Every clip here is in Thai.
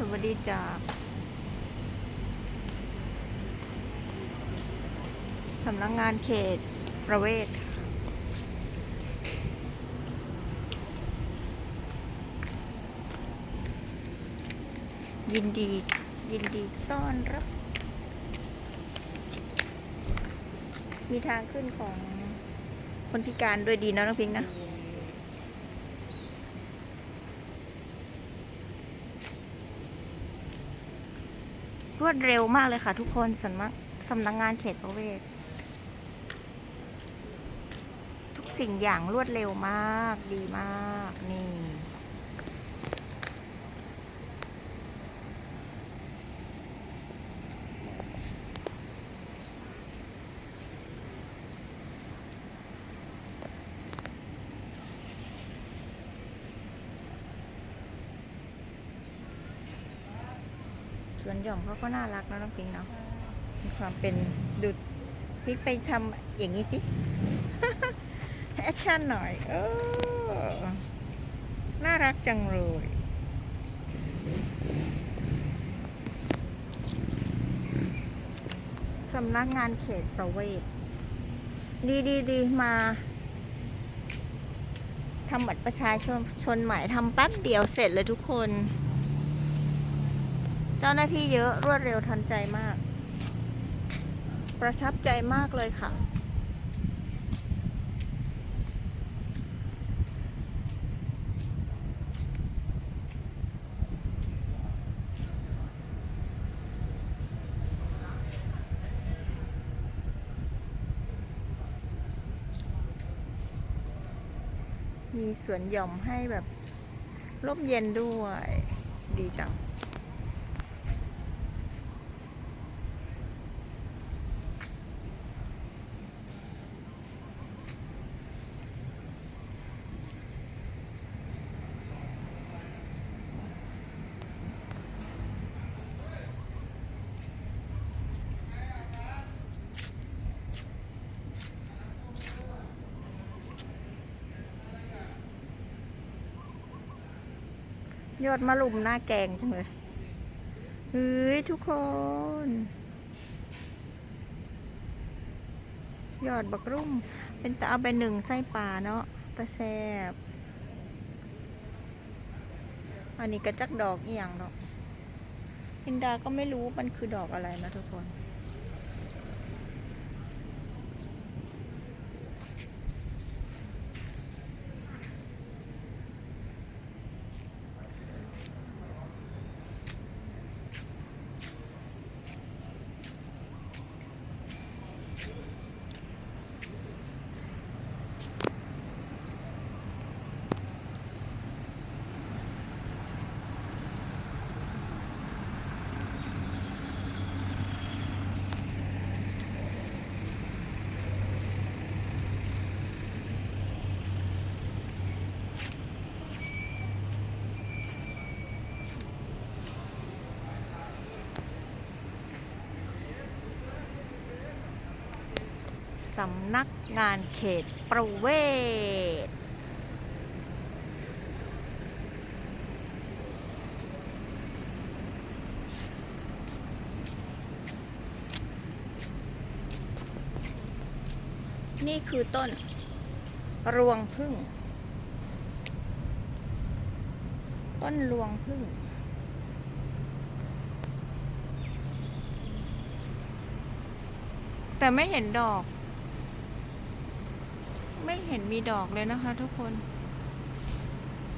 สวัสดีจ้าสำนักงานเขตประเวศยินดี ยินดีต้อนรับ มีทางขึ้นของคนพิการด้วยดีนะน้องพิงค์นะ รวดเร็วมากเลยค่ะทุกคนสำนักสำนักงานเขตประเวศ ทุกสิ่งอย่างรวดเร็วมากดีมากนี่ วนหย่อมเขาก็น่ารักนะน้องปิงเนาะมีความเป็นดุดพิกไปทำอย่างนี้สิ แอคชั่นหน่อยเออน่ารักจังเลยสำนักงานเขตประเวศ ดีดีดีมาทำบัตรประชาชนชนใหม่ทำแป๊บเดียวเสร็จเลยทุกคน เจ้าหน้าที่เยอะรวดเร็วทันใจมาก ประทับใจมากเลยค่ะ มีสวนหย่อมให้แบบร่มเย็นด้วย ดีจัง ยอดมะลุมหน้าแกงจังเลยเฮ้ยทุกคน ยอดบักรุ่ม เป็นตาเอาไปหนึ่งไส้ปลาเนาะตะแซบอันนี้กระจักดอกอีหยังเนาะอินดาก็ไม่รู้มันคือดอกอะไรนะทุกคน สำนักงานเขตประเวศนี่คือต้น รวงพึ่ง ต้นรวงพึ่ง แต่ไม่เห็นดอก ไม่เห็นมีดอกเลยนะคะ ทุกคน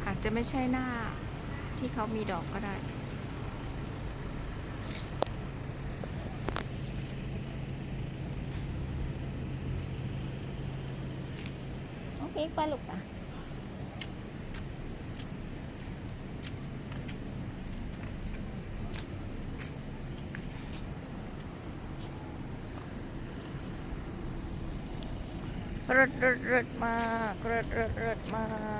อาจจะไม่ใช่หน้าที่เขามีดอกก็ได้โอเคไปลูกอะ รถรถรถมากรถรถรถมาก